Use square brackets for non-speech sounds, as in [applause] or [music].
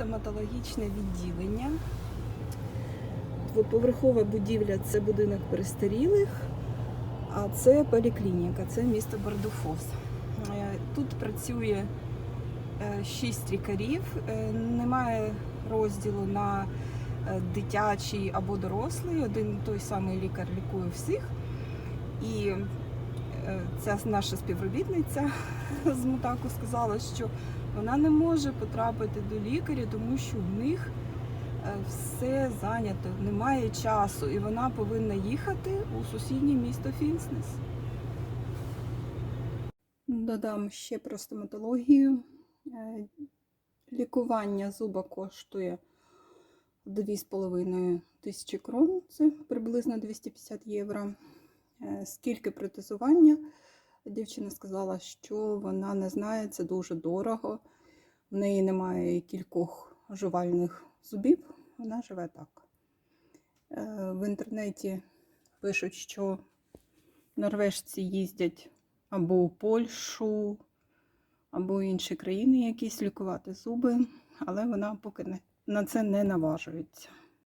стоматологічне відділення. Двоповерхова будівля це будинок перестарілих, а це поліклініка, це місто Бардуфос. Е, Тут працює е, шість лікарів, е, немає розділу на дитячий або дорослий. Один той самий лікар лікує всіх. І ця наша співробітниця [laughs] з Мутаку сказала, що вона не може потрапити до лікаря, тому що в них е, все зайнято, немає часу, і вона повинна їхати у сусіднє місто Фінснес. Додам ще про стоматологію. Е, Лікування зуба коштує 2,5 тисячі крон, це приблизно 250 євро. Е, Скільки протезування? Дівчина сказала, що вона не знає, це дуже дорого. В неї немає кількох жувальних зубів, вона живе так. Е, В інтернеті пишуть, що норвежці їздять або у Польщу, або інші країни якісь лікувати зуби, але вона поки на це не наважується.